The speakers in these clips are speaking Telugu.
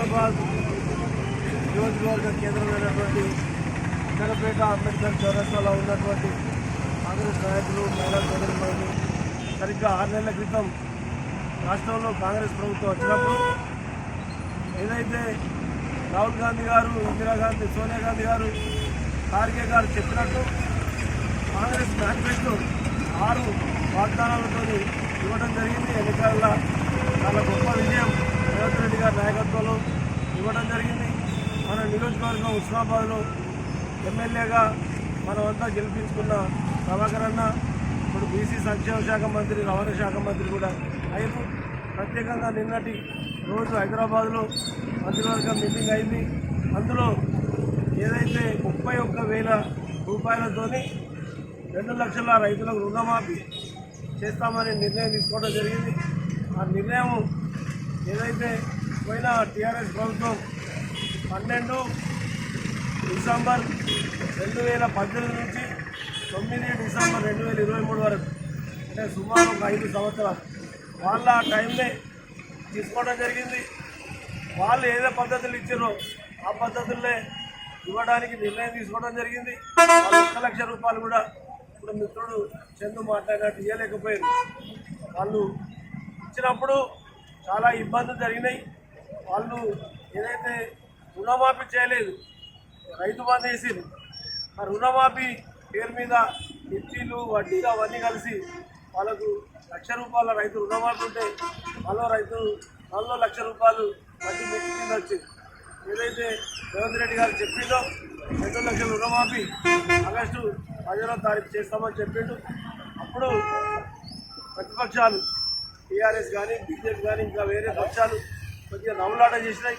హైదరాబాద్ నియోజకవర్గ కేంద్రమైనటువంటి చంద్రపేట అంబేద్కర్ చౌరస్తాలో ఉన్నటువంటి కాంగ్రెస్ నాయకులు మహిళా సోదరులు సరిగ్గా ఆరు నెలల క్రితం రాష్ట్రంలో కాంగ్రెస్ ప్రభుత్వం వచ్చినప్పుడు ఏదైతే రాహుల్ గాంధీ గారు ఇందిరాగాంధీ సోనియా గాంధీ గారు ఖార్గే గారు చెప్పినట్టు కాంగ్రెస్ మేనిఫెస్టో ఆరు వాగ్దానాలతో ఇవ్వడం జరిగింది. ఎన్నికల్లో చాలా గొప్ప విజయం రేవంత్ రెడ్డి గారి నాయకత్వంలో ఇవ్వడం జరిగింది. మన నియోజకవర్గం ఉస్మాబాద్లో ఎమ్మెల్యేగా మనమంతా గెలిపించుకున్న ప్రభాకర్ అన్న ఇప్పుడు బీసీ సంక్షేమ శాఖ మంత్రి రవాణా శాఖ మంత్రి కూడా అయిపు ప్రత్యేకంగా నిన్నటి రోజు హైదరాబాద్లో మంత్రివర్గం మీటింగ్ అయింది. అందులో ఏదైతే ముప్పై ఒక్క వేల రూపాయలతోని రెండు లక్షల రైతులకు రుణమాఫీ చేస్తామని నిర్ణయం తీసుకోవడం జరిగింది. ఆ నిర్ణయం ఏదైతే పోయిన టీఆర్ఎస్ ప్రభుత్వం పన్నెండు డిసెంబర్ రెండు వేల పద్దెనిమిది నుంచి తొమ్మిది డిసెంబర్ రెండు వేల ఇరవై మూడు వరకు అంటే సుమారు ఒక ఐదు సంవత్సరాలు. వాళ్ళ ఆ టైంనే తీసుకోవడం జరిగింది. వాళ్ళు ఏదో పద్ధతులు ఇచ్చారో ఆ పద్ధతుల్లో ఇవ్వడానికి నిర్ణయం తీసుకోవడం జరిగింది. ఒక ఒక్క లక్ష రూపాయలు కూడా ఇప్పుడు మిత్రుడు చందు మాట్లాడినట్టు ఇవ్వలేకపోయారు వాళ్ళు ఇచ్చినప్పుడు చాలా ఇబ్బందులు జరిగినాయి. వాళ్ళు ఏదైతే రుణమాఫీ చేయలేదు రైతు బంద్ వేసింది ఆ రుణమాఫీ పేరు మీద మిర్చీలు వడ్డీలు అవన్నీ కలిసి వాళ్ళకు లక్ష రూపాయల రైతు రుణమాఫీ ఉంటే మరో రైతు మరో లక్ష రూపాయలు వడ్డీ మిర్చి కింద వచ్చింది ఏదైతే రేవంత్ రెడ్డి గారు చెప్పిందో రెండు లక్షల రుణమాఫీ ఆగస్టు పదిహేనో తారీఖు చేస్తామని చెప్పిండు. అప్పుడు ప్రతిపక్షాలు టీఆర్ఎస్ కానీ బీజేపీ కానీ ఇంకా వేరే పక్షాలు కొద్దిగా నవ్వులాట చేసినాయి.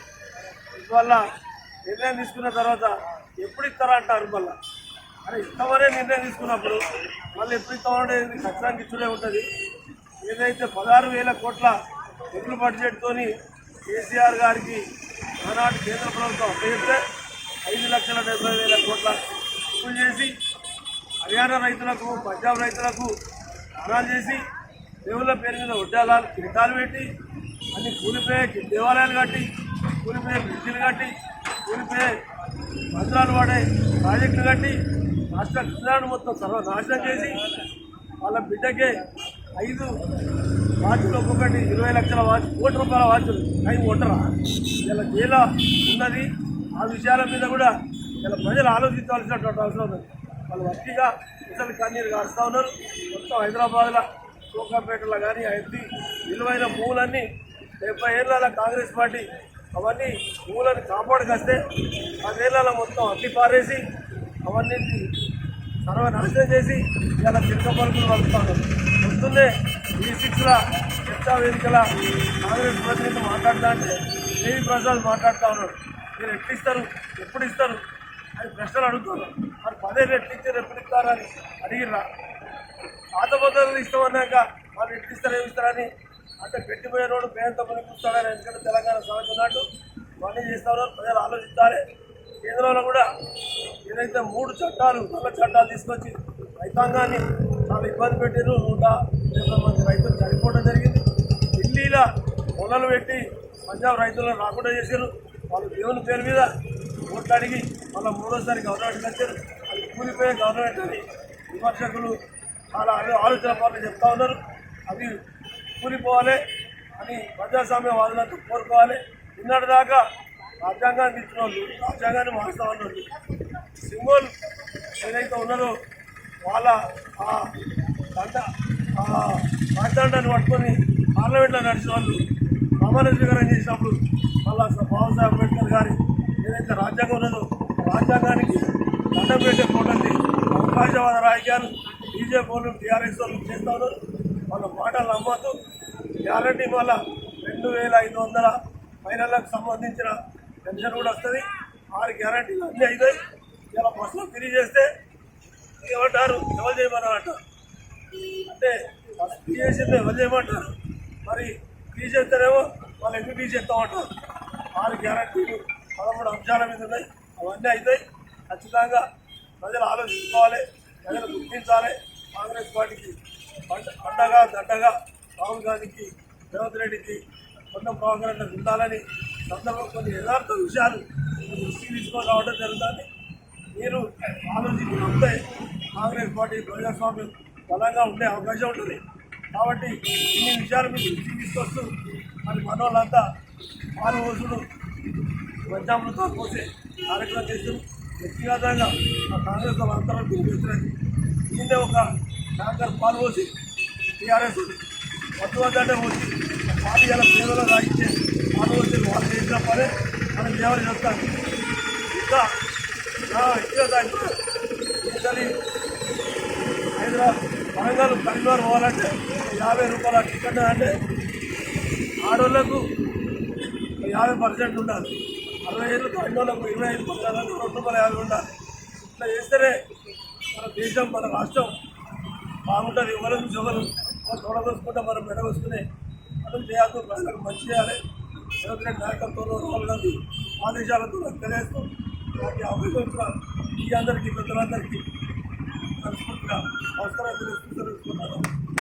ఇందువల్ల నిర్ణయం తీసుకున్న తర్వాత ఎప్పుడు ఇస్తారా అంటారు మళ్ళీ? అరే ఇస్తామనే నిర్ణయం తీసుకున్నప్పుడు మళ్ళీ ఎప్పుడు ఇస్తామనే ఖచ్చితంగా ఇచ్చుడే ఉంటుంది. ఏదైతే పదహారు వేల కోట్ల ఎగులు బడ్జెట్తోని కేసీఆర్ గారికి ఆనాటి కేంద్ర ప్రభుత్వం అప్పగిస్తే ఐదు లక్షల డెబ్బై వేల కోట్ల అప్పులు చేసి హర్యానా రైతులకు పంజాబ్ రైతులకు దానాలు చేసి దేవుళ్ళ పేరు మీద ఉద్యోగాలు కిరీటాలు పెట్టి అన్ని కూలిపోయే దేవాలయాలు కట్టి కూలిపోయే బ్రిడ్జిలు కట్టి కూలిపోయే మంత్రాలు పడే ప్రాజెక్టులు కట్టి రాష్ట్ర ఖజాను మొత్తం సర్వనాశనం చేసి వాళ్ళ బిడ్డకే ఐదు వాచ్లు ఒక్కొక్కటి ఇరవై లక్షల వాచ్ కోటి రూపాయల వాచ్లు టైం కొట్టరా ఇలా జైలు ఉన్నది. ఆ విషయాల మీద కూడా ఇలా ప్రజలు ఆలోచించవలసినటువంటి అవసరం ఉంది వాళ్ళు వట్టిగా ప్రజలు కన్నీరు కారుస్తూ ఉన్నారు. మొత్తం హైదరాబాద్లో చోకాపేటలో కానీ అన్ని విలువైన భూములన్నీ డెబ్బై ఏళ్ళ కాంగ్రెస్ పార్టీ అవన్నీ భూములను కాపాడుకొస్తే పదేళ్ళలో మొత్తం అట్టి పారేసి అవన్నీ సర్వనాశనం చేసి ఇలా చిరక పలుకులు వస్తుందే పొద్దున్నే ఈ సిక్స్ల చర్చా వేదికల కాంగ్రెస్ ప్రతినిధి మాట్లాడుతా అంటే దేవి ప్రసాద్ మాట్లాడుతూ ఉన్నాడు. మీరు ఎట్లు ఎప్పుడు ఇస్తారు? అని ప్రశ్నలు అడుగుతున్నారు మరి పదేళ్ళు ఎట్లు ఇచ్చారు? ఎప్పుడు ఇస్తారని అడిగిర్రా. పాత పద్ధతులు అన్నాక వాళ్ళు ఎట్లు ఇస్తారు అంటే ఇస్తారని అంటే పెట్టిపోయినోడు పని పనిపిస్తాడని ఎందుకంటే తెలంగాణ సమస్య నాటు ఇవన్నీ చేస్తారు ప్రజలు ఆలోచించాలి. కేంద్రంలో కూడా ఏదైతే మూడు చట్టాలు నల్ల చట్టాలు తీసుకొచ్చి రైతాంగాన్ని చాలా ఇబ్బంది పెట్టారు నూట డెబ్బై మంది రైతులు చనిపోవడం జరిగింది. ఢిల్లీలో పొలాలు పెట్టి పంజాబ్ రైతులను రాకుండా చేశారు వాళ్ళు దేవుని పేరు మీద ఓట్లు అడిగి మళ్ళీ మూడోసారి గవర్నమెంట్కి వచ్చారు. అది కూలిపోయే గవర్నమెంట్ అని విమర్శకులు చాలా ఆలోచన పాటలు చెప్తా ఉన్నారు. అవి కూలిపోవాలి అని ప్రజాస్వామ్యవాదులతో కోరుకోవాలి. నిన్నటి దాకా రాజ్యాంగాన్ని ఇచ్చిన వాళ్ళు రాజ్యాంగాన్ని మారుస్తా ఉన్నారు సింగోల్ ఏదైతే ఉన్నారో వాళ్ళ ఆ దండ ఆ రాజ్యాంగాన్ని పట్టుకొని పార్లమెంట్లో నడిచిన వాళ్ళు ప్రమాణ స్వీకారం చేసినప్పుడు మళ్ళా బాబాసాహెబ్ అంబేద్కర్ గారి ఏదైతే రాజ్యాంగం ఉన్నదో రాజ్యాంగానికి దండం పెట్టే ఫోటోని అవకాశవాద రాజకీయాలు బీజేపీ వాళ్ళు టీఆర్ఎస్ వాళ్ళు చేస్తారు. వాళ్ళ మాటలు నమ్మద్దు. గ్యారంటీ వల్ల రెండు వేల ఐదు వందల మహిళలకు సంబంధించిన పెన్షన్ కూడా వస్తుంది. ఆరు గ్యారంటీలు అన్నీ అవుతాయి ఇలా బస్సులో ఫ్రీ చేస్తే ఏమంటారు? ఎవరు చేయమన్నారు అంటారు అంటే బస్సు ఫ్రీ చేసింది ఎవరు చేయమంటారు? మరి ఫ్రీ చేస్తేనేమో వాళ్ళు ఎందుకు ఫ్రీ చేస్తామంటారు? ఆరు గ్యారంటీలు పదమూడు అంశాల మీద ఉన్నాయి. అవన్నీ అవుతాయి ఖచ్చితంగా ప్రజలు ఆలోచించుకోవాలి ప్రజలు గుర్తించాలి. కాంగ్రెస్ పార్టీకి పంట పండగ దండగా రాహుల్ గాంధీకి రేవంత్ రెడ్డికి కొండ ప్రభాకర్ ఉండాలని సందర్భం కొన్ని యథార్థ విషయాలు దృష్టికి తీసుకొని రావడం జరుగుతుంది. మీరు ఆలోచించుకుంటే కాంగ్రెస్ పార్టీ ప్రజాస్వామ్యం బలంగా ఉండే అవకాశం ఉంటుంది. కాబట్టి ఇన్ని విషయాలు మీరు దృష్టికి తీసుకొస్తూ మరి మనోళ్ళంతా పాల్గొసుడు పంచామృతం పోసే కార్యక్రమం చేస్తూ వ్యక్తిగతంగా మా కాంగ్రెస్ వాళ్ళందరూ పిలిపించలేదు నిన్న ఒక ట్యాంకర్ పాలు పోసి టీఆర్ఎస్ వద్దు వద్దంటే పోసి పాలు ఇలా పేదలో రాయించే పాలు పోసి వాళ్ళు చేసిన పనే మనం ఎవరు చెప్తాను ఇంకా నా వ్యక్తిగత హైదరాబాద్ వరంగల్ కరీంనగర్ పోవాలంటే యాభై రూపాయల టికెట్ అంటే ఆడవాళ్ళకు యాభై పర్సెంట్ ఉండాలి. అరవై ఏళ్ళు కరీంనగర్లకు ఇరవై ఐదు పర్సెంట్ రెండు వందల యాభై ఉండాలి. ఇట్లా చేస్తేనే మన దేశం మన రాష్ట్రం బాగుంటుంది. ఎవరు ఎవరు మనం తొడగొసుకుంటే మనం మెడగొసుకునే మనం చేయాలి ప్రజలకు మంచి చేయాలి. ఎవరికైనా నాయకత్వంలో రాహుల్ గాంధీ ఆదేశాలతో నాకు తెలియజేస్తూ నాకు అవకాశం ఇచ్చిన మీ అందరికీ పెద్దలందరికీ మనస్ఫూర్తిగా అవసరం తెలుసుకుంటున్నాను